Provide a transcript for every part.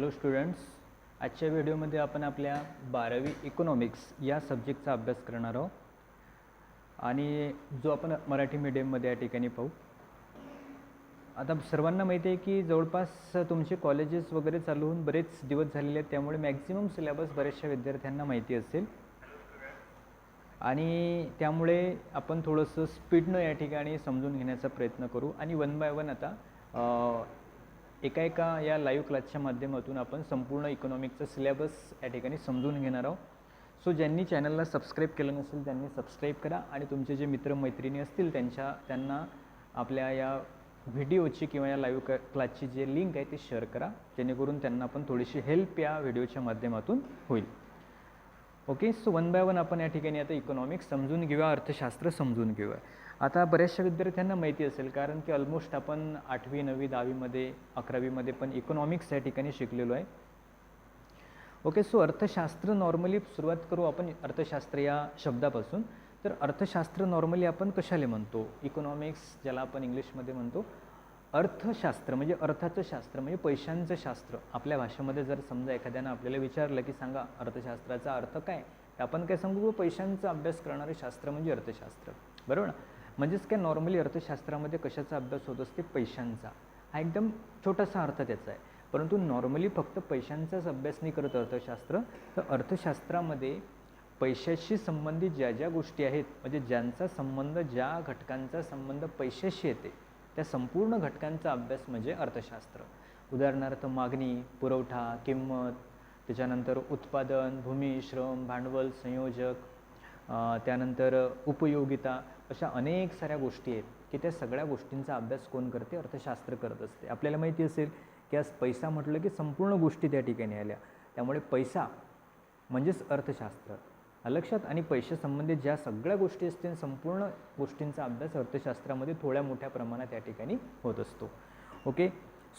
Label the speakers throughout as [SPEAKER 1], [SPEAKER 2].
[SPEAKER 1] Hello students आजच्या व्हिडिओमध्ये आपण आपल्या बारावी इकॉनॉमिक्स या सब्जेक्टचा अभ्यास करणार आहोत. आणि जो आपण मराठी मीडियममध्ये या ठिकाणी पाहू. आता सर्वांना माहिती आहे की जवळपास तुमचे कॉलेजेस वगैरे चालू होऊन बरेच दिवस झालेले आहेत. त्यामुळे मॅक्झिमम सिलेबस बऱ्याचशा विद्यार्थ्यांना माहिती असेल. आणि त्यामुळे आपण थोडंसं स्पीडनं या ठिकाणी समजून घेण्याचा प्रयत्न करू. आणि वन बाय वन आता एका एका या लाईव्ह क्लासच्या माध्यमातून आपण संपूर्ण इकॉनॉमिकचा सिलेबस या ठिकाणी समजून घेणार आहोत. सो ज्यांनी चॅनलला सबस्क्राईब केलं नसेल त्यांनी सबस्क्राईब करा आणि तुमचे जे मित्रमैत्रिणी असतील त्यांच्या त्यांना आपल्या या व्हिडिओची किंवा या लाईव्ह क क्लासची जे लिंक आहे ती शेअर करा. जेणेकरून त्यांना पण थोडीशी हेल्प या व्हिडिओच्या माध्यमातून होईल. Okay so one by one आपण या ठिकाणी आता इकॉनॉमिक्स समजून घेऊया अर्थशास्त्र समजून घेऊया. आता बऱ्याचशा विद्यार्थ्यांना माहिती असेल कारण की ऑलमोस्ट आपण आठवी नववी दहावीमध्ये अकरावीमध्ये पण इकॉनॉमिक्स या ठिकाणी शिकलेलो आहे. ओके सो अर्थशास्त्र नॉर्मली सुरुवात करू आपण अर्थशास्त्र या शब्दापासून. तर अर्थशास्त्र नॉर्मली आपण कशाले म्हणतो? इकॉनॉमिक्स ज्याला आपण इंग्लिशमध्ये म्हणतो अर्थशास्त्र म्हणजे अर्थाचं शास्त्र म्हणजे पैशांचं शास्त्र. आपल्या भाषेमध्ये जर समजा एखाद्यानं आपल्याला विचारलं की सांगा अर्थशास्त्राचा अर्थ काय? तर आपण काय सांगू? पैशांचा अभ्यास करणारे शास्त्र म्हणजे अर्थशास्त्र. बरोबर ना? म्हणजेच काय नॉर्मली अर्थशास्त्रामध्ये कशाचा अभ्यास होत असते? पैशांचा. हा एकदम छोटासा अर्थ त्याचा आहे. परंतु नॉर्मली फक्त पैशांचाच अभ्यास नाही करत अर्थशास्त्र. तर अर्थशास्त्रामध्ये पैशाशी संबंधित ज्या ज्या गोष्टी आहेत म्हणजे ज्यांचा संबंध ज्या घटकांचा संबंध पैशाशी येते त्या संपूर्ण घटकांचा अभ्यास म्हणजे अर्थशास्त्र. उदाहरणार्थ मागणी पुरवठा किंमत त्याच्यानंतर उत्पादन भूमी श्रम भांडवल संयोजक त्यानंतर उपयोगिता. अशा अनेक साऱ्या गोष्टी आहेत की त्या सगळ्या गोष्टींचा अभ्यास कोण करते? अर्थशास्त्र करत असते. आपल्याला माहिती असेल की आज पैसा म्हटलं की संपूर्ण गोष्टी त्या ठिकाणी आल्या. त्यामुळे पैसा म्हणजेच अर्थशास्त्र. लक्षात आणि पैशासंबंधित ज्या सगळ्या गोष्टी असतील संपूर्ण गोष्टींचा अभ्यास अर्थशास्त्रामध्ये थोड्या मोठ्या प्रमाणात या ठिकाणी होत असतो. ओके?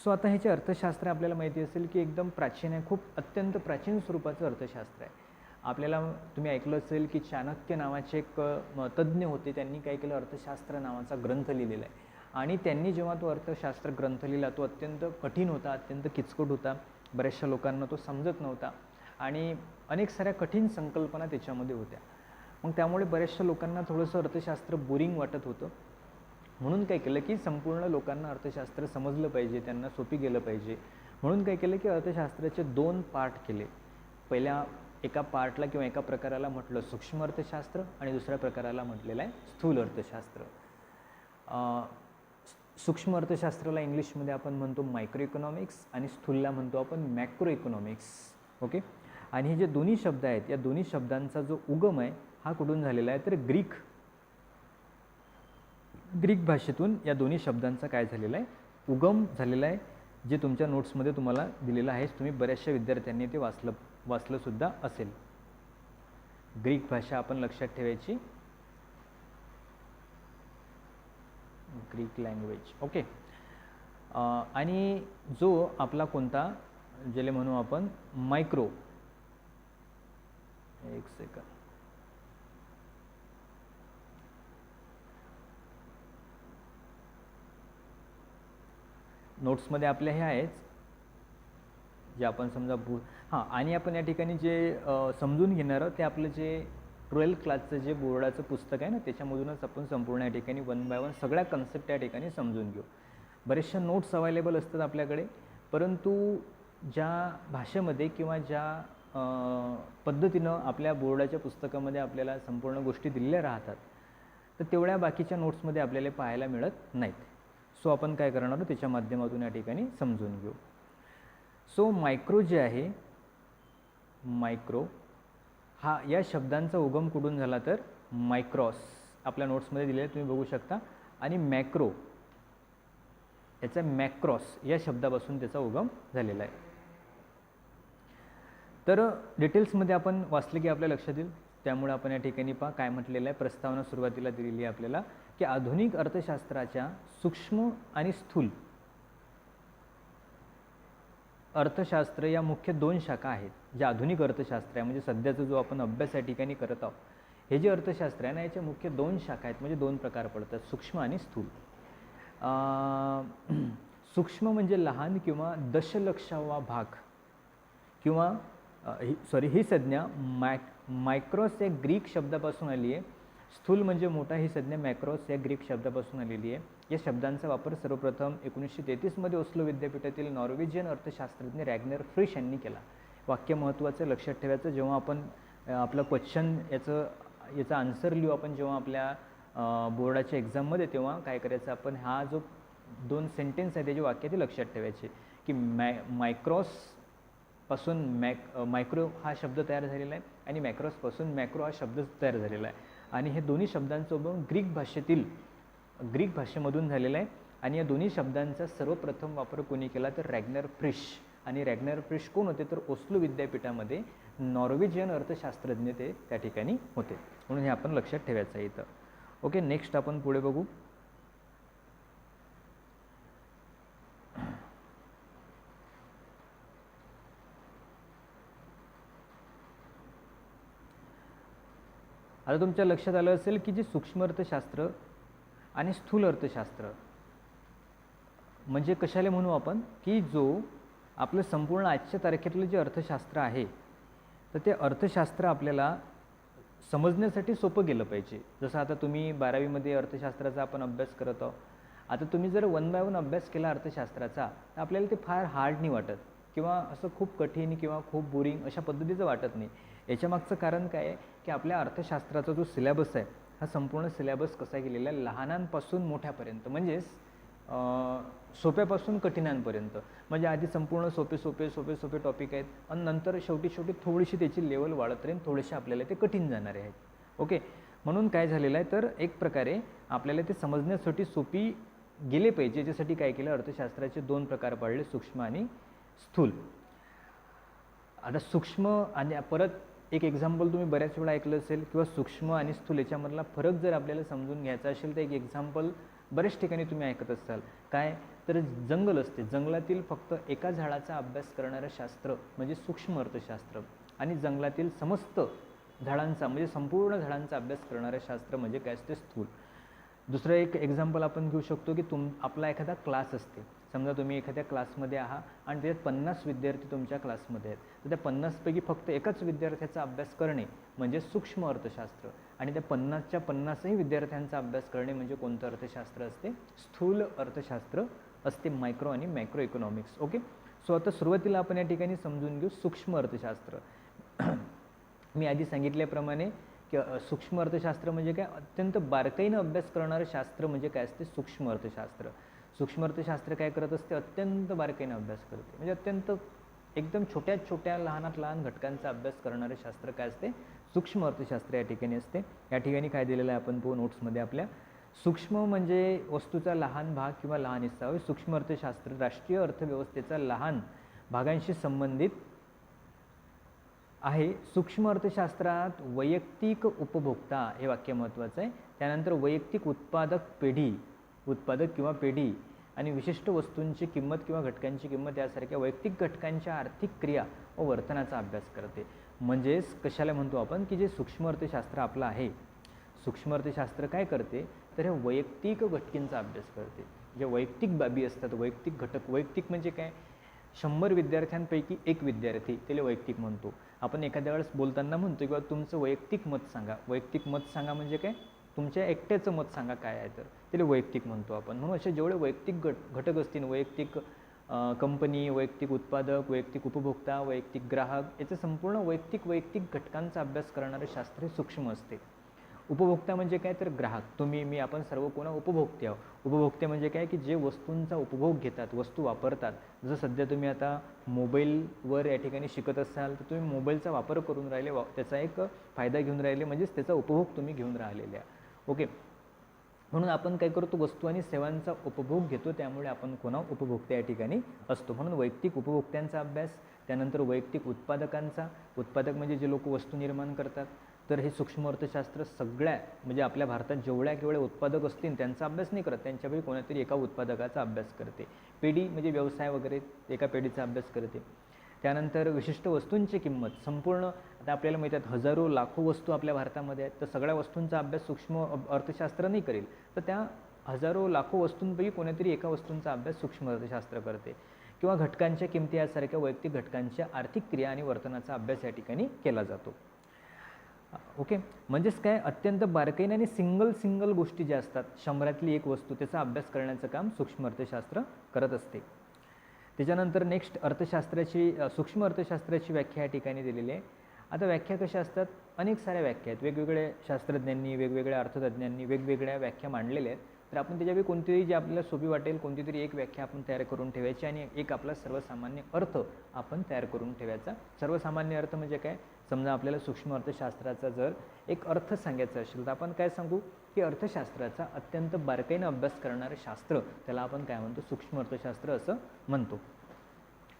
[SPEAKER 1] सो आता ह्याचे अर्थशास्त्र आपल्याला माहिती असेल की एकदम प्राचीन आहे खूप अत्यंत प्राचीन स्वरूपाचं अर्थशास्त्र आहे. आपल्याला तुम्ही ऐकलं असेल की चाणक्य नावाचे एक तज्ज्ञ होते. त्यांनी काय केलं? अर्थशास्त्र नावाचा ग्रंथ लिहिलेला आहे. आणि त्यांनी जेव्हा तो अर्थशास्त्र ग्रंथ लिहिला तो अत्यंत कठीण होता अत्यंत किचकट होता. बऱ्याचशा लोकांना तो समजत नव्हता. आणि अनेक साऱ्या कठीण संकल्पना त्याच्यामध्ये होत्या. मग त्यामुळे बऱ्याचशा लोकांना थोडंसं अर्थशास्त्र बोरिंग वाटत होतं. म्हणून काय केलं की संपूर्ण लोकांना अर्थशास्त्र समजलं पाहिजे त्यांना सोपी गेलं पाहिजे. म्हणून काय केलं की अर्थशास्त्राचे दोन पाठ केले. पहिल्या एका पार्टला किंवा एका प्रकाराला म्हटलं सूक्ष्म अर्थशास्त्र आणि दुसऱ्या प्रकाराला म्हटलेलं आहे स्थूल अर्थशास्त्र. सूक्ष्म अर्थशास्त्राला इंग्लिशमध्ये आपण म्हणतो मायक्रो इकॉनॉमिक्स आणि स्थूलला म्हणतो आपण मॅक्रो इकॉनॉमिक्स ओके? आणि हे जे दोन्ही शब्द आहेत या दोन्ही शब्दांचा जो उगम आहे हा कुठून झालेला आहे? तर ग्रीक ग्रीक भाषेतून या दोन्ही शब्दांचा काय झालेला आहे? उगम झालेला आहे जे तुमच्या नोट्समध्ये तुम्हाला दिलेलं आहे. तुम्ही बऱ्याचशा विद्यार्थ्यांनी ते वाचलं वाचलंसुद्धा असेल. ग्रीक भाषा आपण लक्षात ठेवायची. ग्रीक लँग्वेज ओके आणि जो आपला कोणता ज्याला म्हणू आपण मायक्रो एक सेकंद नोट्समध्ये आपल्या हे आहेच जे आपण समजा भू हां आणि आपण या ठिकाणी जे अ, समजून घेणार आहोत ते आपलं जे ट्वेल्थ क्लासचं जे बोर्डाचं पुस्तक आहे ना त्याच्यामधूनच आपण संपूर्ण या ठिकाणी वन बाय वन सगळ्या कन्सेप्ट या ठिकाणी समजून घेऊ. बरेचशा नोट्स अवेलेबल असतात आपल्याकडे परंतु ज्या भाषेमध्ये किंवा ज्या अ, पद्धतीनं आपल्या बोर्डाच्या पुस्तकामध्ये आपल्याला संपूर्ण गोष्टी दिलेल्या राहतात तर तेवढ्या बाकीच्या नोट्समध्ये आपल्याला पाहायला मिळत नाहीत. सो आपण काय करणार आहोत त्याच्या माध्यमातून या ठिकाणी समजून घेऊ. सो मायक्रो जे आहे मायक्रो. हा या शब्दांचा उगम कुठून झाला तर मायक्रॉस. आपल्या नोट्समध्ये दिलेलं तुम्ही बघू शकता. आणि मॅक्रो. याचा मॅक्रॉस या शब्दापासून त्याचा उगम झालेला आहे. तर डिटेल्समध्ये आपण वाचलं की आपल्या लक्षात येईल. त्यामुळे आपण या ठिकाणी पहा काय म्हटलेलं आहे. प्रस्तावना सुरुवातीला दिलेली आहे आपल्याला की आधुनिक अर्थशास्त्राच्या सूक्ष्म आणि स्थूल अर्थशास्त्र या मुख्य दोन शाखा आहेत ज्या आधुनिक अर्थशास्त्र आहे म्हणजे सध्याचा जो आपण अभ्यास या ठिकाणी करत आहोत हे जे अर्थशास्त्र आहे ना याच्या मुख्य दोन शाखा आहेत म्हणजे दोन प्रकार पडतात सूक्ष्म आणि स्थूल. सूक्ष्म म्हणजे लहान किंवा दशलक्षावा भाग किंवा ही सॉरी ही संज्ञा मॅक मायक्रोस या ग्रीक शब्दापासून आली आहे स्थूल म्हणजे मोठा ही संज्ञा मॅक्रॉस या ग्रीक शब्दापासून आलेली आहे. या शब्दांचा वापर सर्वप्रथम एकोणीसशे तेहतीसमध्ये ओस्लो विद्यापीठातील नॉर्वेजियन अर्थशास्त्रज्ञ रॅग्नर फ्रिश यांनी केला. वाक्य महत्त्वाचं लक्षात ठेवायचं जेव्हा आपण आपलं क्वेश्चन याचं याचा आन्सर लिहू आपण जेव्हा आपल्या बोर्डाच्या एक्झाममध्ये तेव्हा काय करायचं आपण हा जो दोन सेंटेन्स आहे त्याचे वाक्य ते लक्षात ठेवायचे. की मॅ मायक्रॉसपासून मॅक मायक्रो हा शब्द तयार झालेला आहे आणि मॅक्रॉसपासून मॅक्रो हा शब्द तयार झालेला आहे. आणि हे दोन्ही शब्दांचा उगम ग्रीक भाषेतील ग्रीक भाषेमधून झालेला आहे. आणि या दोन्ही शब्दांचा सर्वप्रथम वापर कोणी केला तर रॅग्नर फ्रिश आणि रॅग्नर फ्रिश कोण होते? तर ओस्लो विद्यापीठामध्ये नॉर्वेजियन अर्थशास्त्रज्ञ ते त्या ठिकाणी होते. म्हणून हे आपण लक्षात ठेवायचं आहे इथं. ओके नेक्स्ट आपण पुढे बघू. आता तुमच्या लक्षात आलं असेल की जे सूक्ष्म अर्थशास्त्र आणि स्थूल अर्थशास्त्र म्हणजे कशाला म्हणू आपण? की जो आपलं संपूर्ण आजच्या तारखेतलं जे अर्थशास्त्र आहे तर ते अर्थशास्त्र आपल्याला समजण्यासाठी सोपं गेलं पाहिजे. जसं आता तुम्ही बारावीमध्ये अर्थशास्त्राचा आपण अभ्यास करत आहोत. आता तुम्ही जर वन बाय वन अभ्यास केला अर्थशास्त्राचा तर आपल्याला ते फार हार्ड नाही वाटत किंवा असं खूप कठीण किंवा खूप बोरिंग अशा पद्धतीचं वाटत नाही. याच्यामागचं कारण काय आहे की आपल्या अर्थशास्त्राचा जो सिलेबस आहे हा संपूर्ण सिलेबस कसा गेलेला आहे? लहानांपासून मोठ्यापर्यंत म्हणजेच सोप्यापासून कठीणांपर्यंत. म्हणजे आधी संपूर्ण सोपे सोपे सोपे सोपे टॉपिक आहेत आणि नंतर शेवटी शेवटी थोडीशी त्याची लेवल वाढत राहील थोडेसे आपल्याला ते कठीण जाणारे आहेत. ओके म्हणून काय झालेलं आहे? तर एक प्रकारे आपल्याला ते समजण्यासाठी सोपी गेले पाहिजे याच्यासाठी काय केलं? अर्थशास्त्राचे दोन प्रकार पाडले सूक्ष्म आणि स्थूल. आता सूक्ष्म आणि परत एक एक्झाम्पल तुम्ही बऱ्याच वेळा ऐकलं असेल किंवा सूक्ष्म आणि स्थूल याच्यामधला फरक जर आपल्याला समजून घ्यायचा असेल तर एक एक्झाम्पल बऱ्याच ठिकाणी तुम्ही ऐकत असाल. काय? तर जंगल असते. जंगलातील फक्त एका झाडाचा अभ्यास करणारं शास्त्र म्हणजे सूक्ष्म अर्थशास्त्र आणि जंगलातील समस्त झाडांचा म्हणजे संपूर्ण झाडांचा अभ्यास करणारं शास्त्र म्हणजे काय असते? स्थूल. दुसरं एक एक्झाम्पल आपण घेऊ शकतो की तुम आपला एखादा क्लास असते. समजा तुम्ही एखाद्या क्लासमध्ये आहात आणि त्याच्यात पन्नास विद्यार्थी तुमच्या क्लासमध्ये आहेत. तर त्या पन्नासपैकी फक्त एकाच विद्यार्थ्याचा अभ्यास करणे म्हणजे सूक्ष्म अर्थशास्त्र. आणि त्या पन्नासच्या पन्नासही विद्यार्थ्यांचा अभ्यास करणे म्हणजे कोणतं अर्थशास्त्र असते? स्थूल अर्थशास्त्र असते मायक्रो आणि मॅक्रो इकॉनॉमिक्स ओके सो आता सुरुवातीला आपण या ठिकाणी समजून घेऊ सूक्ष्म अर्थशास्त्र. मी आधी सांगितल्याप्रमाणे की सूक्ष्म अर्थशास्त्र म्हणजे काय? अत्यंत बारकाईनं अभ्यास करणारं शास्त्र म्हणजे काय असते? सूक्ष्म अर्थशास्त्र. सूक्ष्म अर्थशास्त्र काय करत असते अत्यंत बारकाईने अभ्यास करते. म्हणजे अत्यंत एकदम छोट्या छोट्या लहानात लहान घटकांचा अभ्यास करणारे शास्त्र काय असते? सूक्ष्म अर्थशास्त्र या ठिकाणी असते. या ठिकाणी काय दिलेलं आहे आपण पो नोट्समध्ये आपल्या. सूक्ष्म म्हणजे वस्तूचा लहान भाग किंवा लहान हिस्सा. होय सूक्ष्म अर्थशास्त्र राष्ट्रीय अर्थव्यवस्थेचा लहान भागांशी संबंधित आहे. सूक्ष्म अर्थशास्त्रात वैयक्तिक उपभोक्ता हे वाक्य महत्त्वाचं आहे. त्यानंतर वैयक्तिक उत्पादक पेढी उत्पादक किंवा पेढी आणि विशिष्ट वस्तूंची किंमत किंवा घटकांची किंमत यासारख्या वैयक्तिक घटकांच्या आर्थिक क्रिया व वर्तनाचा अभ्यास करते. म्हणजेच कशाला म्हणतो आपण की जे सूक्ष्म अर्थशास्त्र आपलं आहे. सूक्ष्म अर्थशास्त्र काय करते? तर हे वैयक्तिक घटकींचा अभ्यास करते. जे वैयक्तिक बाबी असतात वैयक्तिक घटक वैयक्तिक म्हणजे काय? शंभर विद्यार्थ्यांपैकी एक विद्यार्थी त्याला वैयक्तिक म्हणतो. आपण एखाद्या वेळेस बोलताना म्हणतो किंवा तुमचं वैयक्तिक मत सांगा. वैयक्तिक मत सांगा म्हणजे काय? तुमच्या एकट्याचं मत सांगा काय आहे तर. त्याला वैयक्तिक म्हणतो आपण. म्हणून असे जेवढे वैयक्तिक घट घटक असतील वैयक्तिक कंपनी वैयक्तिक उत्पादक वैयक्तिक उपभोक्ता वैयक्तिक ग्राहक याचं संपूर्ण वैयक्तिक वैयक्तिक घटकांचा अभ्यास करणारे शास्त्र हे सूक्ष्म असते. उपभोक्ता म्हणजे काय तर ग्राहक. तुम्ही मी आपण सर्व कोणा उपभोक्ते आहोत. उपभोक्ते म्हणजे काय? की जे वस्तूंचा उपभोग घेतात वस्तू वापरतात. जसं सध्या तुम्ही आता मोबाईलवर या ठिकाणी शिकत असाल तर तुम्ही मोबाईलचा वापर करून राहिले वा त्याचा एक फायदा घेऊन राहिले म्हणजेच त्याचा उपभोग तुम्ही घेऊन राहिलेले आहे ओके. म्हणून आपण काय करतो वस्तू आणि सेवांचा उपभोग घेतो त्यामुळे आपण कोणा उपभोक्ता या ठिकाणी असतो. म्हणून वैयक्तिक उपभोक्त्यांचा अभ्यास त्यानंतर वैयक्तिक उत्पादकांचा. उत्पादक म्हणजे जे लोक वस्तू निर्माण करतात. तर हे सूक्ष्म अर्थशास्त्र सगळ्या म्हणजे आपल्या भारतात जेवढ्या केवढ्या उत्पादक असतील त्यांचा अभ्यास नाही करत. त्यांच्यापैकी कोणातरी एका उत्पादकाचा अभ्यास करते. पेढी म्हणजे व्यवसाय वगैरे एका पेढीचा अभ्यास करते. त्यानंतर विशिष्ट वस्तूंची किंमत. संपूर्ण आता आपल्याला माहीत आहेत हजारो लाखो वस्तू आपल्या भारतामध्ये आहेत. तर सगळ्या वस्तूंचा अभ्यास सूक्ष्म अर्थशास्त्र नाही करेल. तर त्या हजारो लाखो वस्तूंपैकी कोणीतरी एका वस्तूंचा अभ्यास सूक्ष्म अर्थशास्त्र करते. किंवा घटकांच्या किमती यासारख्या वैयक्तिक घटकांच्या आर्थिक क्रिया आणि वर्तनाचा अभ्यास या ठिकाणी केला जातो. ओके? म्हणजेच काय? अत्यंत बारकाईने आणि सिंगल सिंगल गोष्टी ज्या असतात शंभरातली एक वस्तू त्याचा अभ्यास करण्याचं काम सूक्ष्म अर्थशास्त्र करत असते. त्याच्यानंतर नेक्स्ट अर्थशास्त्राची सूक्ष्म अर्थशास्त्राची व्याख्या या ठिकाणी दिलेली आहे. आता व्याख्या कशा असतात? अनेक साऱ्या व्याख्या आहेत. वेगवेगळ्या शास्त्रज्ञांनी वेगवेगळ्या अर्थतज्ज्ञांनी वेगवेगळ्या व्याख्या मांडलेल्या आहेत. तर आपण त्याच्यापैकी कोणतीही जी आपल्याला सोपी वाटेल कोणती तरी एक व्याख्या आपण तयार करून ठेवायची आणि एक आपला सर्वसामान्य अर्थ आपण तयार करून ठेवायचा. सर्वसामान्य अर्थ म्हणजे काय? समजा आपल्याला सूक्ष्म अर्थशास्त्राचा जर एक अर्थ सांगायचा असेल तर आपण काय सांगू? की अर्थशास्त्राचा अत्यंत बारकाईनं अभ्यास करणारं शास्त्र त्याला आपण काय म्हणतो? सूक्ष्म अर्थशास्त्र असं म्हणतो.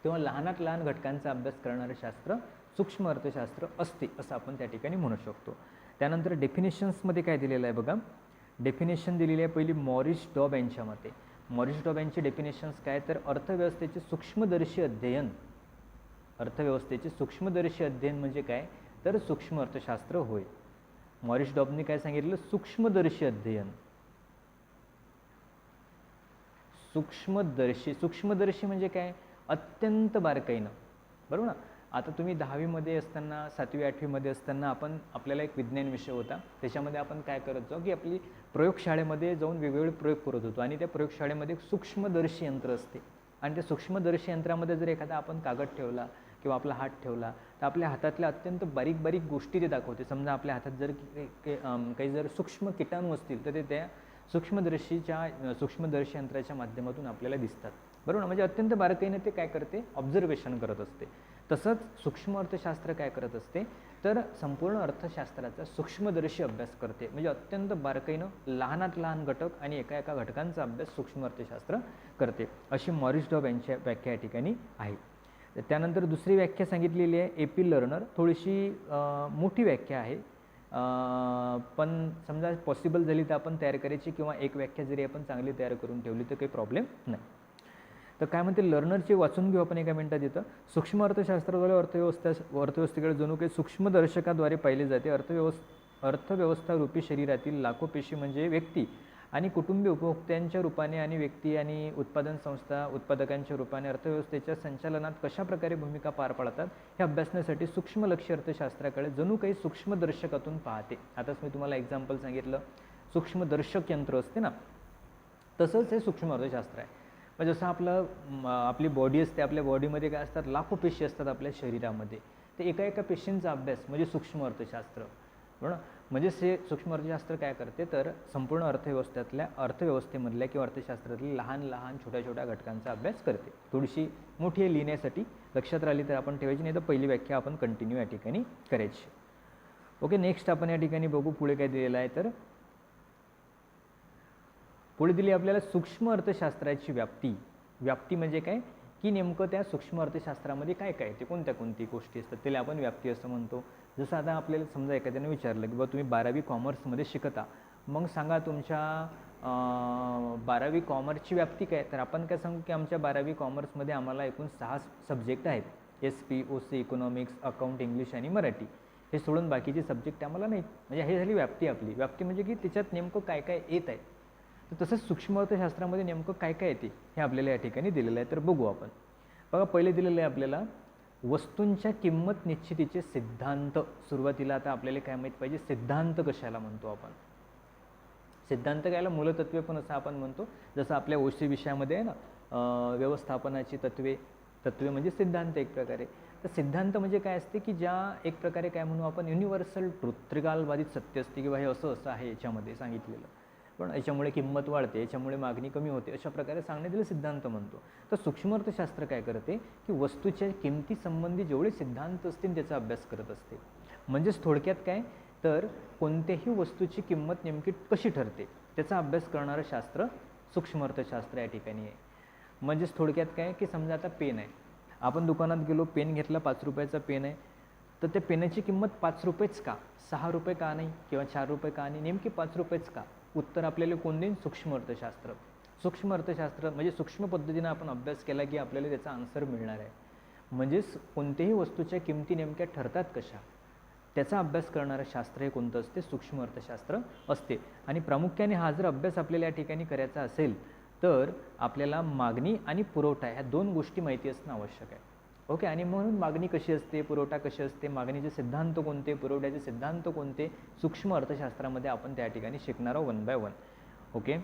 [SPEAKER 1] तेव्हा लहानात लहान घटकांचा अभ्यास करणारं शास्त्र सूक्ष्म अर्थशास्त्र असते असं आपण त्या ठिकाणी म्हणू शकतो. त्यानंतर डेफिनेशन्समध्ये काय दिलेलं आहे बघा? डेफिनेशन दिलेली आहे पहिली मॉरिस डॉब यांच्या मते मॉरिस डॉब यांची डेफिनेशन्स काय तर अर्थव्यवस्थेचे सूक्ष्मदर्शी अध्ययन. अर्थव्यवस्थेचे सूक्ष्मदर्शी अध्ययन म्हणजे काय? तर सूक्ष्म अर्थशास्त्र होय. मॉरिस डॉबने काय सांगितलं? सूक्ष्मदर्शी अध्ययन. सूक्ष्मदर्शी सूक्ष्मदर्शी म्हणजे काय? अत्यंत बारकाईनं. बरोबर ना? आता तुम्ही दहावीमध्ये असताना सातवी आठवीमध्ये असताना आपण आपल्याला एक विज्ञान विषय होता. त्याच्यामध्ये आपण काय करत जाऊ की आपली प्रयोगशाळेमध्ये जाऊन वेगवेगळे प्रयोग करत होतो आणि त्या प्रयोगशाळेमध्ये एक सूक्ष्मदर्शी यंत्र असते. आणि त्या सूक्ष्मदर्शी यंत्रामध्ये जर एखादा आपण कागद ठेवला किंवा आपला हात ठेवला तर आपल्या हातातल्या अत्यंत बारीक बारीक गोष्टी ते दाखवते. समजा आपल्या हातात जर काही जर सूक्ष्म किटाणू असतील तर ते त्या सूक्ष्मदर्शीच्या सूक्ष्मदर्शी यंत्राच्या माध्यमातून आपल्याला दिसतात. बरोबर ना? म्हणजे अत्यंत बारकाईने ते काय करते? ऑब्झर्वेशन करत असते. तसंच सूक्ष्म अर्थशास्त्र काय करत असते? तर संपूर्ण अर्थशास्त्राचा सूक्ष्मदर्शी अभ्यास करते. म्हणजे अत्यंत बारकाईनं लहानात लहान घटक आणि एका एका घटकांचा अभ्यास सूक्ष्म अर्थशास्त्र करते. अशी मॉरिस डॉब यांच्या व्याख्या या ठिकाणी आहे. त्यानंतर दुसरी व्याख्या सांगितलेली आहे ए पी लर्नर. थोडीशी मोठी व्याख्या आहे. पण समजा पॉसिबल झाली तर आपण तयार करायची किंवा एक व्याख्या जरी आपण चांगली तयार करून ठेवली तर काही प्रॉब्लेम नाही. तर काय म्हणते लर्नरचे वाचून घेऊ आपण एका मिनिटात येतं सूक्ष्म अर्थशास्त्राद्वारे अर्थव्यवस्था अर्थव्यवस्थेकडे जणू काही सूक्ष्मदर्शकाद्वारे पाहिले जाते. अर्थव्यवस् अर्थव्यवस्था रूपी शरीरातील लाखो पेशी म्हणजे व्यक्ती आणि कुटुंबीय उपभोक्त्यांच्या रूपाने आणि व्यक्ती आणि उत्पादन संस्था उत्पादकांच्या रूपाने अर्थव्यवस्थेच्या संचालनात कशा प्रकारे भूमिका पार पाडतात हे अभ्यासण्यासाठी सूक्ष्म लक्ष अर्थशास्त्राकडे जणू काही सूक्ष्मदर्शकातून पाहते. आताच मी तुम्हाला एक्झाम्पल सांगितलं. सूक्ष्मदर्शक यंत्र असते ना? तसंच हे सूक्ष्म अर्थशास्त्र आहे. मग जसं आपलं आपली बॉडी असते आपल्या बॉडीमध्ये काय असतात लाखो पेशी असतात आपल्या शरीरामध्ये. ते एका एका पेशींचा अभ्यास म्हणजे सूक्ष्म अर्थशास्त्र. बरोबर? म्हणजे हे सूक्ष्म अर्थशास्त्र काय करते? तर संपूर्ण अर्थव्यवस्थेतल्या अर्थव्यवस्थेमधल्या किंवा अर्थशास्त्रातल्या लहान लहान छोट्या छोट्या घटकांचा अभ्यास करते. थोडीशी मोठी लिहिण्यासाठी लक्षात राहिली तर आपण ठेवायची नाही तर पहिली व्याख्या आपण कंटिन्यू या ठिकाणी करायची. ओके नेक्स्ट आपण या ठिकाणी बघू पुढे काय दिलेलं आहे तर पुढे दिली आपल्याला सूक्ष्म अर्थशास्त्राची व्याप्ती. व्याप्ती म्हणजे काय? की नेमकं त्या सूक्ष्म अर्थशास्त्रामध्ये काय काय ते कोणत्या कोणती गोष्टी असतात? त्याला आपण व्याप्ती असं म्हणतो. जसं आता आपल्याला समजा एखाद्याने विचारलं की बा तुम्ही बारावी कॉमर्समध्ये शिकता. मग सांगा तुमच्या बारावी कॉमर्सची व्याप्ती काय? तर आपण काय सांगू की आमच्या बारावी कॉमर्समध्ये आम्हाला एकूण सहा सब्जेक्ट आहेत. S P O C economics account English आणि मराठी. हे सोडून बाकीचे सब्जेक्ट आम्हाला नाहीत. म्हणजे हे झाली व्याप्ती आपली. व्याप्ती म्हणजे की त्याच्यात नेमकं काय काय येत आहे? तर तसंच सूक्ष्म अर्थशास्त्रामध्ये नेमकं काय काय येते हे आपल्याला या ठिकाणी दिलेलं आहे. तर बघू आपण. बघा पहिले दिलेलं आहे आपल्याला वस्तूंच्या किंमत निश्चितीचे सिद्धांत. सुरुवातीला आता आपल्याला काय माहीत पाहिजे? सिद्धांत कशाला म्हणतो आपण? सिद्धांत कायला मूलतत्वे पण असं आपण म्हणतो. जसं आपल्या ओशी विषयामध्ये आहे ना व्यवस्थापनाची तत्वे तत्वे म्हणजे सिद्धांत एक प्रकारे. तर सिद्धांत म्हणजे काय असते की ज्या एक प्रकारे काय म्हणू आपण युनिव्हर्सल ट्रुथ सत्य असते किंवा हे असं असं आहे याच्यामध्ये सांगितलेलं. पण याच्यामुळे किंमत वाढते याच्यामुळे मागणी कमी होते अशा प्रकारे सांगण्यात सिद्धांत म्हणतो. तर सूक्ष्म अर्थशास्त्र काय करते? की वस्तूच्या किमतीसंबंधी जेवढे सिद्धांत असतील त्याचा अभ्यास करत असते. म्हणजेच थोडक्यात काय? तर कोणत्याही वस्तूची किंमत नेमकी कशी ठरते? त्याचा अभ्यास करणारं शास्त्र सूक्ष्म अर्थशास्त्र या ठिकाणी आहे. म्हणजेच थोडक्यात काय? की समजा आता पेन आहे. आपण दुकानात गेलो पेन घेतला पाच रुपयाचा पेन आहे. तर त्या पेनाची किंमत पाच रुपयेच का? सहा रुपये का नाही? किंवा चार रुपये का नाही? नेमकी पाच रुपयेच का? उत्तर आपल्याला कोण देईन? सूक्ष्म अर्थशास्त्र. सूक्ष्म अर्थशास्त्र म्हणजे सूक्ष्म पद्धतीनं आपण अभ्यास केला की आपल्याला त्याचा आन्सर मिळणार आहे. म्हणजेच कोणत्याही वस्तूच्या किमती नेमक्या ठरतात कशा? त्याचा अभ्यास करणारं शास्त्र हे कोणतं असते? सूक्ष्म अर्थशास्त्र असते. आणि प्रामुख्याने हा जर अभ्यास आपल्याला या ठिकाणी करायचा असेल तर आपल्याला मागणी आणि पुरवठा ह्या दोन गोष्टी माहिती असणं आवश्यक आहे. ओके आणि म्हणून मागणी कशी असते पुरवठा कशी असते मागणीचे सिद्धांत कोणते पुरवठ्याचे सिद्धांत कोणते सूक्ष्म अर्थशास्त्रामध्ये आपण त्या ठिकाणी शिकणार आहोत one by one okay?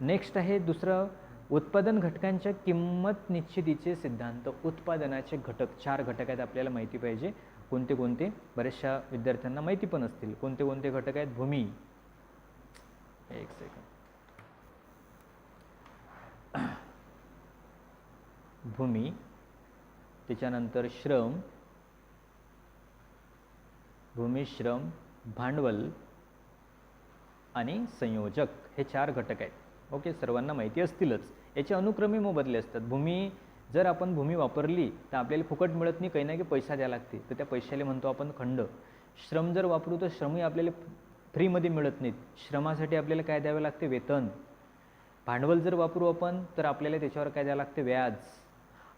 [SPEAKER 1] Next आहे दुसरं उत्पादन घटकांच्या किंमत निश्चितीचे सिद्धांत. उत्पादनाचे घटक चार घटक आहेत आपल्याला माहिती पाहिजे. कोणते कोणते? बऱ्याचशा विद्यार्थ्यांना माहिती पण असतील. कोणते कोणते घटक आहेत? भूमी. एक सेकंड भूमी. त्याच्यानंतर श्रम भूमिश्रम भांडवल आणि संयोजक हे चार घटक आहेत. ओके सर्वांना माहिती असतीलच. याचे अनुक्रमे मोबदले असतात. भूमी जर आपण भूमी वापरली तर आपल्याला फुकट मिळत नाही काही ना काही पैसा द्यावा लागते. तर त्या पैशाला म्हणतो आपण खंड. श्रम जर वापरू तर श्रमही आपल्याला फ्रीमध्ये मिळत नाहीत. श्रमासाठी आपल्याला काय द्यावे लागते? वेतन. भांडवल जर वापरू आपण तर आपल्याला त्याच्यावर काय द्यावं लागते? व्याज.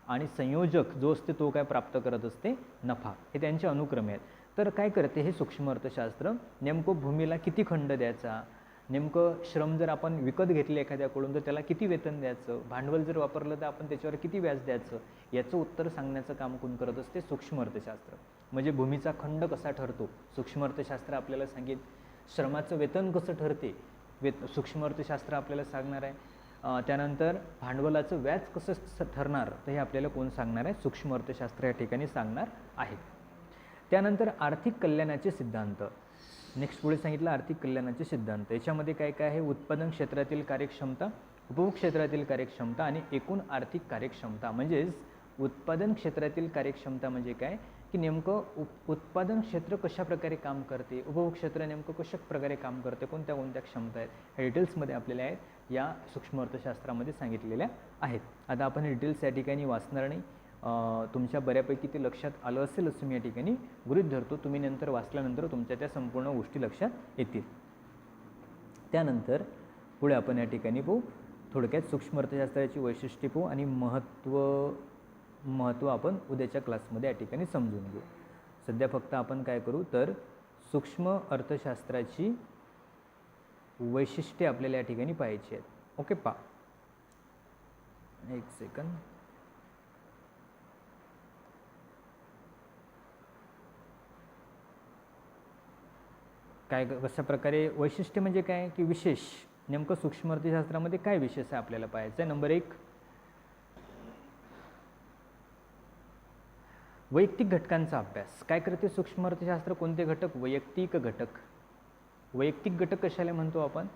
[SPEAKER 1] आणि संयोजक जो असते तो काय प्राप्त करत असते? नफा. हे त्यांचे अनुक्रमे आहेत. तर काय करते हे सूक्ष्म अर्थशास्त्र? नेमकं भूमीला किती खंड द्यायचा? नेमकं श्रम जर आपण विकत घेतले एखाद्याकडून तर त्याला किती वेतन द्यायचं? भांडवल जर वापरलं तर आपण त्याच्यावर किती व्याज द्यायचं? याचं उत्तर सांगण्याचं काम कोण करत असते? सूक्ष्म अर्थशास्त्र. म्हणजे भूमीचा खंड कसा ठरतो? सूक्ष्म अर्थशास्त्र आपल्याला सांगेल श्रमाचं वेतन कसं ठरते? वेत सूक्ष्म अर्थशास्त्र आपल्याला सांगणार आहे. त्यानंतर भांडवलाचं व्याज कसं स- ठरणार? तर हे आपल्याला कोण सांगणार आहे? सूक्ष्म अर्थशास्त्र या ठिकाणी सांगणार आहे त्यानंतर आर्थिक कल्याणाचे सिद्धांत. नेक्स्ट पुढे सांगितलं आर्थिक कल्याणाचे सिद्धांत. याच्यामध्ये काय काय आहे? उत्पादन क्षेत्रातील कार्यक्षमता उपभोग क्षेत्रातील कार्यक्षमता आणि एकूण आर्थिक कार्यक्षमता. म्हणजेच उत्पादन क्षेत्रातील कार्यक्षमता म्हणजे काय? की नेमकं उप उत्पादन क्षेत्र कशा प्रकारे काम करते? उपभोग क्षेत्र नेमकं कशा प्रकारे काम करते? कोणत्या कोणत्या क्षमता आहेत? ह्या डिटेल्समध्ये आपल्याला आहेत या सूक्ष्म अर्थशास्त्रामध्ये सांगितलेल्या आहेत. आता आपण डिटेल्स या ठिकाणी वाचणार नाही. तुमच्या बऱ्यापैकी ते लक्षात आलं असेल असं मी या ठिकाणी. गृहीत धरतो तुम्ही नंतर वाचल्यानंतर तुमच्या त्या संपूर्ण गोष्टी लक्षात येतील. त्यानंतर पुढे आपण या ठिकाणी पाहू. थोडक्यात सूक्ष्म अर्थशास्त्राची वैशिष्ट्ये पाहू आणि महत्त्व महत्त्व आपण उद्याच्या क्लासमध्ये या ठिकाणी समजून घेऊ. सध्या फक्त आपण काय करू तर सूक्ष्म अर्थशास्त्राची वैशिष्ट्ये आपल्याला या ठिकाणी पाहायची आहेत. ओके पा एक सेकंद काय कशा प्रकारे वैशिष्ट्य म्हणजे काय की विशेष? नेमकं सूक्ष्म अर्थशास्त्रामध्ये काय विशेष आहे आपल्याला पाहायचं आहे नंबर एक वैयक्तिक घटकांचा अभ्यास. काय करते? सूक्ष्म अर्थशास्त्र कोणते घटक? वैयक्तिक घटक. वैयक्तिक घटक कशाला म्हणतो आपण?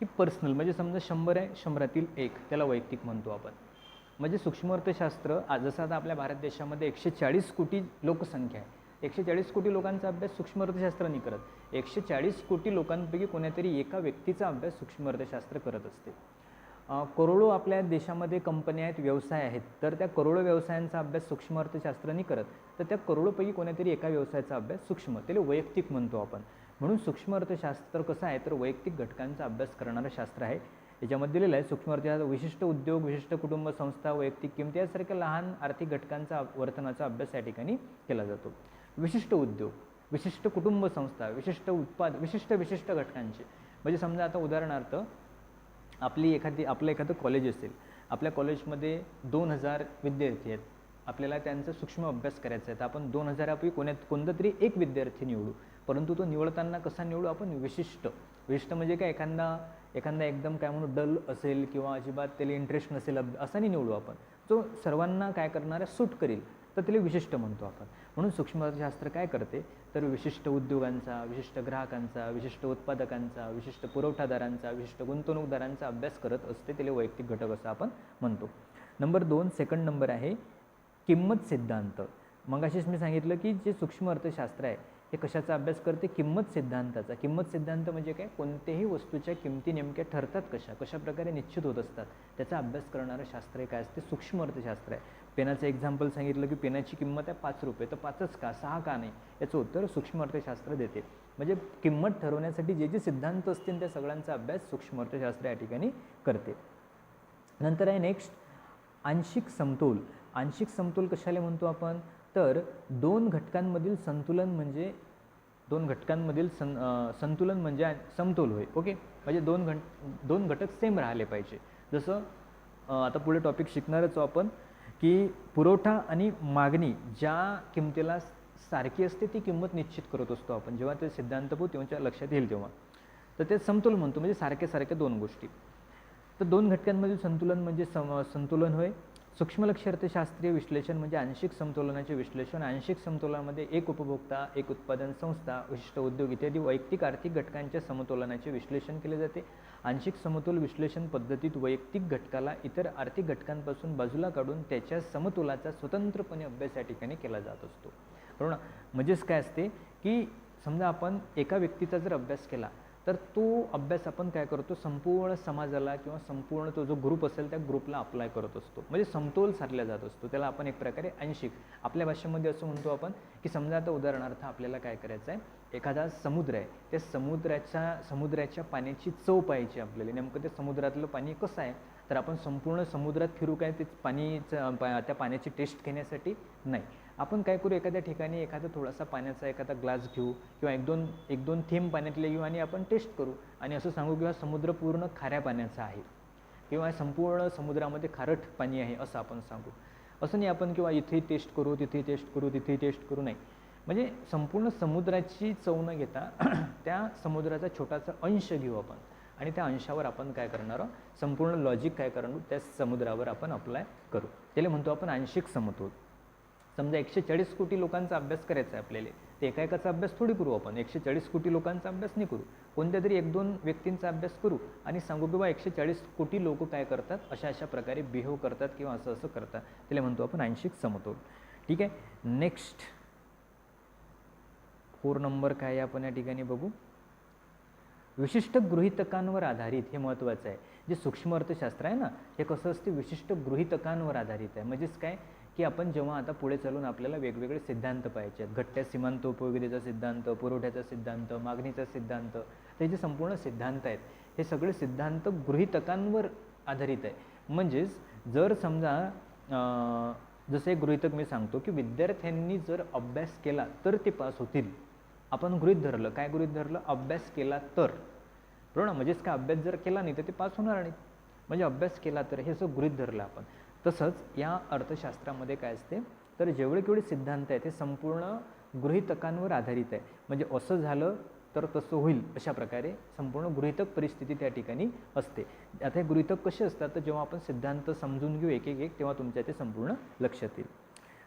[SPEAKER 1] की पर्सनल म्हणजे समजा शंभर आहे शंभरातील एक. त्याला वैयक्तिक म्हणतो आपण. म्हणजे सूक्ष्म अर्थशास्त्र जसं आता आपल्या भारत देशामध्ये एकशे चाळीस कोटी लोकसंख्या आहे. एकशे चाळीस कोटी लोकांचा अभ्यास सूक्ष्म अर्थशास्त्र करत. एकशे चाळीस कोटी लोकांपैकी कोण्यातरी एका व्यक्तीचा अभ्यास सूक्ष्म अर्थशास्त्र करत असते. करोडो आपल्या देशामध्ये कंपन्या आहेत व्यवसाय आहेत. तर त्या करोडो व्यवसायांचा अभ्यास सूक्ष्म अर्थशास्त्रानी करत तर त्या करोडोपैकी कोण्यातरी एका व्यवसायाचा अभ्यास सूक्ष्म त्याला वैयक्तिक म्हणतो आपण. म्हणून सूक्ष्म अर्थशास्त्र कसं आहे तर वैयक्तिक घटकांचा अभ्यास करणारं शास्त्र आहे. याच्यामध्ये दिलेलं आहे सूक्ष्म अर्थशास्त्र विशिष्ट उद्योग विशिष्ट कुटुंब संस्था वैयक्तिक किमती यासारख्या लहान आर्थिक घटकांचा वर्तनाचा अभ्यास या ठिकाणी केला जातो. विशिष्ट उद्योग विशिष्ट कुटुंब संस्था विशिष्ट उत्पाद विशिष्ट विशिष्ट घटकांचे. म्हणजे समजा आता उदाहरणार्थ आपली एखादी आपलं एखादं कॉलेज असेल आपल्या कॉलेजमध्ये दोन हजार विद्यार्थी आहेत. आपल्याला त्यांचा सूक्ष्म अभ्यास करायचा आहे. तर आपण दोन हजारापैकी कोण्यात कोणता तरी एक विद्यार्थी निवडू. परंतु तो निवडताना कसा निवडू? आपण विशिष्ट. विशिष्ट म्हणजे काय? एखादा एखादा एकदम काय म्हणू डल असेल किंवा अजिबात त्याला इंटरेस्ट नसेल अभ- असा नाही निवडू आपण. जो सर्वांना काय करणार आहे सूट करेल तर त्याला विशिष्ट म्हणतो आपण. म्हणून सूक्ष्म अर्थशास्त्र काय करते? तर विशिष्ट उद्योगांचा विशिष्ट ग्राहकांचा विशिष्ट उत्पादकांचा विशिष्ट पुरवठादारांचा विशिष्ट गुंतवणूकदारांचा अभ्यास करत असते. त्याला वैयक्तिक घटक असं आपण म्हणतो. नंबर दोन सेकंड नंबर आहे किंमत सिद्धांत. मग अशीच मी सांगितलं की जे सूक्ष्म अर्थशास्त्र आहे हे कशाचा अभ्यास करते? किंमत सिद्धांताचा. किंमत सिद्धांत म्हणजे काय? कोणत्याही वस्तूच्या किमती नेमक्या ठरतात कशा? कशाप्रकारे निश्चित होत असतात? त्याचा अभ्यास करणारं शास्त्र हे काय असते? सूक्ष्म अर्थशास्त्र आहे. पेनाचं एक्झाम्पल सांगितलं की पेनाची किंमत आहे पाच रुपये. तर पाचच का? सहा का नाही? याचं उत्तर सूक्ष्म अर्थशास्त्र देते. म्हणजे किंमत ठरवण्यासाठी जे जे सिद्धांत असतील त्या सगळ्यांचा अभ्यास सूक्ष्म अर्थशास्त्र या ठिकाणी करते. नंतर आहे नेक्स्ट आंशिक समतोल. आंशिक समतोल कशाला म्हणतो आपण? तर दोन घटकांमधील संतुलन म्हणजे दोन घटकांमधील सं संतुलन म्हणजे समतोल होय. ओके? म्हणजे दोन घट दोन घटक सेम राहिले पाहिजे. जसं आता पुढे टॉपिक शिकणारच आपण. की पुरवठा आणि मागणी ज्या किमतीला सारखी असते ती किंमत निश्चित करत असतो आपण. जेव्हा ते सिद्धांत पाहू तेव्हा लक्षात येईल तेव्हा. तर ते समतोल म्हणतो म्हणजे सारख्या सारख्या दोन गोष्टी. तर दोन घटकांमधील संतुलन म्हणजे सम संतुलन होय. सूक्ष्मलक्ष्य अर्थशास्त्रीय विश्लेषण म्हणजे आंशिक समतोलनाचे विश्लेषण. आंशिक समतोलनामध्ये एक उपभोक्ता एक उत्पादन संस्था विशिष्ट उद्योग इत्यादी वैयक्तिक आर्थिक घटकांच्या समतोलनाचे विश्लेषण केले जाते. आंशिक समतोल विश्लेषण पद्धतीत वैयक्तिक घटकाला इतर आर्थिक घटकांपासून बाजूला काढून त्याच्या समतोलाचा स्वतंत्रपणे अभ्यास या ठिकाणी केला जात असतो. बरोबर म्हणजेच काय असते की समजा आपण एका व्यक्तीचा जर अभ्यास केला तर तो अभ्यास आपण काय करतो? संपूर्ण समाजाला किंवा संपूर्ण तो जो ग्रुप असेल त्या ग्रुपला अप्लाय करत असतो. म्हणजे समतोल साधला जात असतो. त्याला आपण एक प्रकारे आंशिक आपल्या भाषेमध्ये असं म्हणतो आपण की समजा आता उदाहरणार्थ आपल्याला काय करायचं आहे? एखादा समुद्र आहे. त्या समुद्राच्या समुद्राच्या पाण्याची चव पाहिजे आपल्याला. नेमकं ते समुद्रातलं पाणी कसं आहे? तर आपण संपूर्ण समुद्रात फिरू काय? ते पाणीचं पा- त्या पाण्याची टेस्ट घेण्यासाठी? नाही. आपण काय करू एखाद्या ठिकाणी एखादा थोडासा पाण्याचा एखादा ग्लास घेऊ किंवा एक दोन एक दोन थेंब पाण्यातले घेऊ आणि आपण टेस्ट करू. आणि असं सांगू किंवा समुद्र पूर्ण खाऱ्या पाण्याचा आहे किंवा संपूर्ण समुद्रामध्ये खारट पाणी आहे असं आपण सांगू. असं नाही आपण किंवा इथे टेस्ट करू तिथे टेस्ट करू तिथे टेस्ट करू नाही. म्हणजे संपूर्ण समुद्राची चव न घेता त्या समुद्राचा छोटासा अंश घेऊ आपण. आणि त्या अंशावर आपण काय करणार आहोत? संपूर्ण लॉजिक काय करणार त्या समुद्रावर आपण अप्लाय करू. त्याला म्हणतो आपण आंशिक समतोल. समजा एकशे चाळीस कोटी लोकांचा अभ्यास करायचा आहे आपल्याला. ते एका एकाचा अभ्यास थोडी करू आपण. एकशे चाळीस कोटी लोकांचा अभ्यास नाही करू. कोणत्या तरी एक दोन व्यक्तींचा अभ्यास करू आणि सांगू की बा एकशे चाळीस कोटी लोक काय करतात? अशा अशा प्रकारे बिहेव करतात किंवा असं असं करतात. त्याला म्हणतो आपण आंशिक समतोल. ठीक आहे? नेक्स्ट फोर नंबर काय आहे आपण या ठिकाणी बघू? विशिष्ट गृहितकांवर आधारित हे महत्त्वाचं आहे. जे सूक्ष्म अर्थशास्त्र आहे ना हे कसं असते? विशिष्ट गृहितकांवर आधारित आहे. म्हणजेच काय? की आपण जेव्हा आता पुढे चालून आपल्याला वेगवेगळे सिद्धांत पाहायचे आहेत. घट्ट्या सीमांत उपयोगितेचा सिद्धांत पुरवठ्याचा सिद्धांत मागणीचा सिद्धांत हे जे संपूर्ण सिद्धांत आहेत हे सगळे सिद्धांत गृहितकांवर आधारित आहे. म्हणजेच जर समजा जसे एक गृहितक मी सांगतो की विद्यार्थ्यांनी जर अभ्यास केला तर ते पास होतील. आपण गृहित धरलं. काय गृहित धरलं? अभ्यास केला तर. बरोबर ना? म्हणजेच काय? अभ्यास जर केला नाही तर ते पास होणार नाही म्हणजे अभ्यास केला तर हे असं गृहित धरलं आपण. तसंच या अर्थशास्त्रामध्ये काय असते? तर जेवढे केवढे सिद्धांत आहे ते संपूर्ण गृहितकांवर आधारित आहे. म्हणजे असं झालं तर तसं होईल अशा प्रकारे संपूर्ण गृहितक परिस्थिती त्या ठिकाणी असते. आता हे गृहितक कसे असतात? तर जेव्हा आपण सिद्धांत समजून घेऊ एक एक एक तेव्हा तुमच्या ते संपूर्ण लक्षात येईल.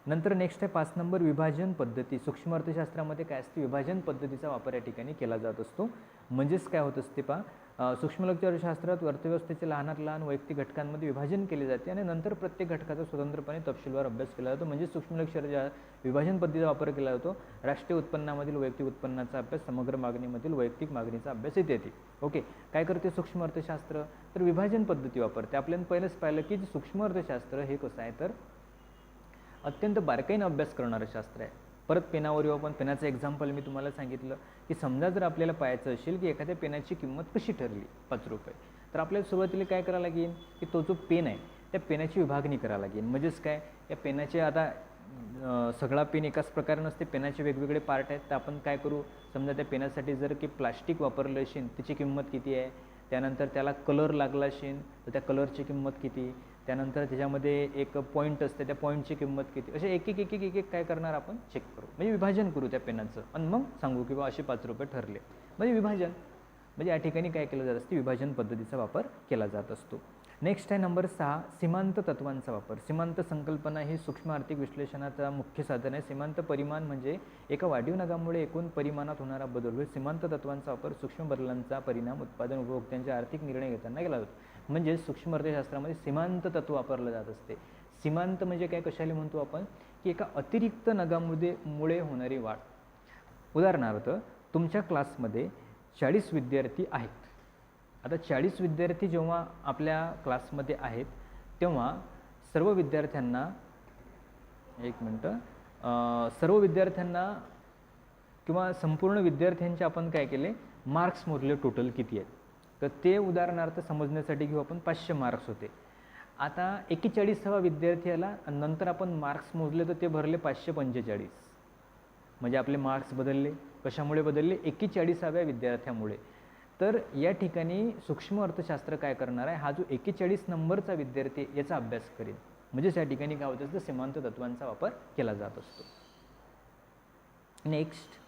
[SPEAKER 1] नंतर नेक्स्ट आहे पाच नंबर विभाजन पद्धती. सूक्ष्म अर्थशास्त्रामध्ये काय असते? विभाजन पद्धतीचा वापर या ठिकाणी केला जात असतो. म्हणजेच काय होत असते पा सूक्ष्म अर्थव्यवस्थेचे लहानात लहान वैयक्तिक घटकांमध्ये विभाजन केले जाते आणि नंतर प्रत्येक घटकाचा स्वतंत्रपणे तपशीलवार अभ्यास केला जातो. म्हणजे सूक्ष्म विभाजन पद्धतीचा वापर केला जातो. राष्ट्रीय उत्पन्नामधील वैयक्तिक उत्पन्नाचा अभ्यास समग्र मागणीमधील वैयक्तिक मागणीचा अभ्यास येते येते. ओके. काय करते सूक्ष्म अर्थशास्त्र? तर विभाजन पद्धती वापरते. आपल्याला पहिलंच पाहिलं की सूक्ष्म अर्थशास्त्र हे कसं आहे? तर अत्यंत बारकाईनं अभ्यास करणारं शास्त्र आहे. परत पेनावर येऊ आपण. पेनाचं एक्झाम्पल मी तुम्हाला सांगितलं की समजा जर आपल्याला पाहायचं असेल की एखाद्या पेनाची किंमत कशी ठरली पाच रुपये. तर आपल्याला सुरुवातीला काय करावं लागेल? की तो जो पेन आहे त्या पेनाची विभागणी करावं लागेल. म्हणजेच काय? या पेनाचे आता सगळा पेन एकाच प्रकारे नसते पेनाचे वेगवेगळे पार्ट आहेत. तर आपण काय करू? समजा त्या पेनासाठी जर की प्लास्टिक वापरलं असेल त्याची किंमत किती आहे? त्यानंतर त्याला कलर लागला असेल तर त्या कलरची किंमत किती? त्यानंतर त्याच्यामध्ये एक पॉईंट असते त्या पॉईंटची किंमत किती? असे एक एक एक एक एक एक काय करणार आपण? चेक करू. म्हणजे विभाजन करू त्या पेनाचं. आणि मग सांगू की बा असे पाच रुपये ठरले. म्हणजे विभाजन. म्हणजे या ठिकाणी काय केलं जात असते? विभाजन पद्धतीचा वापर केला जात असतो. नेक्स्ट आहे नंबर सहा सीमांत तत्वांचा वापर. सीमांत संकल्पना ही सूक्ष्म आर्थिक विश्लेषणाचा मुख्य साधन आहे. सीमांत परिमाण म्हणजे एका वाढीव नगामुळे एकूण परिमाणात होणारा बदल. होईल सीमांत तत्वांचा वापर सूक्ष्म बदलांचा परिणाम उत्पादन उपभोक्त्यांचे आर्थिक निर्णय घेताना केला जातो. म्हणजे सूक्ष्म अर्थशास्त्रामध्ये सीमांत तत्व वापरलं जात असते. सीमांत म्हणजे काय? कशाला म्हणतो आपण? की एका अतिरिक्त नगामध्ये मुळे होणारी वाढ. उदाहरणार्थ तुमच्या क्लासमध्ये चाळीस विद्यार्थी आहेत. आता चाळीस विद्यार्थी जेव्हा आपल्या क्लासमध्ये आहेत तेव्हा सर्व विद्यार्थ्यांना एक मिनटं. सर्व विद्यार्थ्यांना किंवा संपूर्ण विद्यार्थ्यांचे आपण काय केले? मार्क्स मोजले टोटल किती आहेत? तर ते उदाहरणार्थ समजण्यासाठी घेऊ आपण पाचशे मार्क्स होते. आता एकेचाळीसावा विद्यार्थी आला नंतर आपण मार्क्स मोजले तर ते भरले पाचशे पंचेचाळीस. म्हणजे आपले मार्क्स बदलले. कशामुळे बदलले? एकेचाळीसाव्या विद्यार्थ्यामुळे. तर या ठिकाणी सूक्ष्म अर्थशास्त्र काय करणार आहे? हा जो एकेचाळीस नंबरचा विद्यार्थी याचा अभ्यास करेल म्हणजेच या ठिकाणी काय होतं असतं? सीमांत तत्वांचा वापर केला जात असतो. नेक्स्ट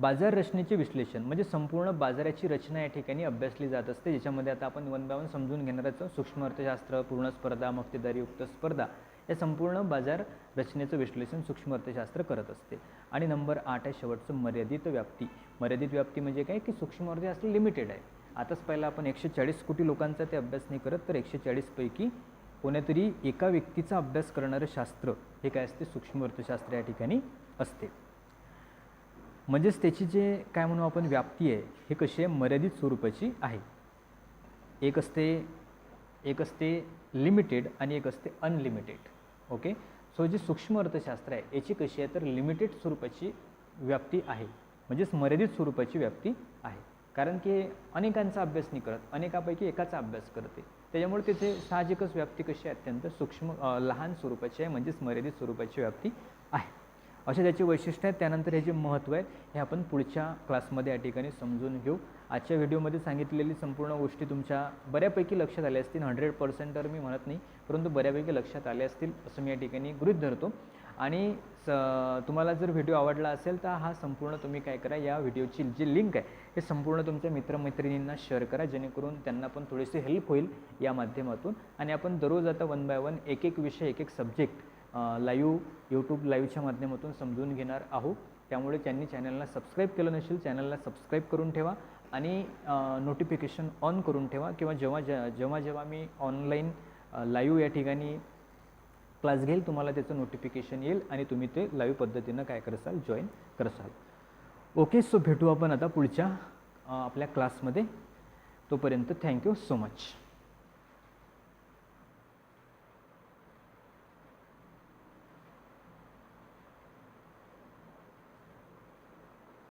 [SPEAKER 1] बाजार रचनेचे विश्लेषण म्हणजे संपूर्ण बाजाराची रचना या ठिकाणी अभ्यासली जात असते ज्याच्यामध्ये आता आपण वन बाय वन समजून घेणारच आहोत. सूक्ष्म अर्थशास्त्र पूर्ण स्पर्धा मक्तेदारीयुक्त स्पर्धा या संपूर्ण बाजार रचनेचं विश्लेषण सूक्ष्म अर्थशास्त्र करत असते. आणि नंबर आठ आहे शेवटचं मर्यादित व्याप्ती. मर्यादित व्याप्ती म्हणजे काय? की सूक्ष्म अर्थशास्त्र लिमिटेड आहे. आताच पहिला आपण एकशे चाळीस कोटी लोकांचा ते अभ्यास नाही करत तर एकशे चाळीसपैकी कोणीतरी एका व्यक्तीचा अभ्यास करणारं शास्त्र हे काय असते? सूक्ष्म अर्थशास्त्र या ठिकाणी असते. म्हणजेच त्याची जे काय म्हणू आपण व्याप्ती आहे हे कशी आहे? मर्यादित स्वरूपाची आहे. एक असते एक असते लिमिटेड आणि एक असते अनलिमिटेड ओके सो जे सूक्ष्म अर्थशास्त्र आहे याची कशी आहे? तर लिमिटेड स्वरूपाची व्याप्ती आहे. म्हणजेच मर्यादित स्वरूपाची व्याप्ती आहे. कारण की अनेकांचा अभ्यास नाही करत. अनेकापैकी एकाचा अभ्यास करते त्याच्यामुळे तिथे साहजिकच व्याप्ती कशी आहे? अत्यंत सूक्ष्म लहान स्वरूपाची आहे. म्हणजेच मर्यादित स्वरूपाची व्याप्ती आहे. असे त्याची वैशिष्ट्य आहेत त्यानंतर हे जे महत्त्व आहे हे आपण पुढच्या क्लासमध्ये या ठिकाणी समजून घेऊ. आजच्या व्हिडिओमध्ये सांगितलेली संपूर्ण गोष्टी तुमच्या बऱ्यापैकी लक्षात आल्या असतील. हंड्रेड पर्सेंट तर मी म्हणत नाही परंतु बऱ्यापैकी लक्षात आले असतील असं मी या ठिकाणी गृहीत धरतो. आणि स तुम्हाला जर व्हिडिओ आवडला असेल तर हा संपूर्ण तुम्ही काय करा या व्हिडिओची जी लिंक आहे हे संपूर्ण तुमच्या मित्रमैत्रिणींना शेअर करा जेणेकरून त्यांना पण थोडीशी हेल्प होईल या माध्यमातून. आणि आपण दररोज आता वन बाय वन एक एक विषय एक एक सब्जेक्ट लाईव्ह यूट्यूब लाईव्हच्या माध्यमातून समजून घेणार आहोत. त्यामुळे त्यांनी चॅनलला सबस्क्राईब केलं नसेल चॅनलला सबस्क्राईब करून ठेवा आणि नोटिफिकेशन ऑन करून ठेवा किंवा जेव्हा जे जेव्हा जेव्हा मी ऑनलाईन लाईव्ह या ठिकाणी क्लास घेईल तुम्हाला त्याचं नोटिफिकेशन येईल आणि तुम्ही ते लाईव्ह पद्धतीनं काय करसाल जॉईन करसाल ओके सो भेटू आपण आता पुढच्या आपल्या क्लासमध्ये तोपर्यंत थँक्यू सो मच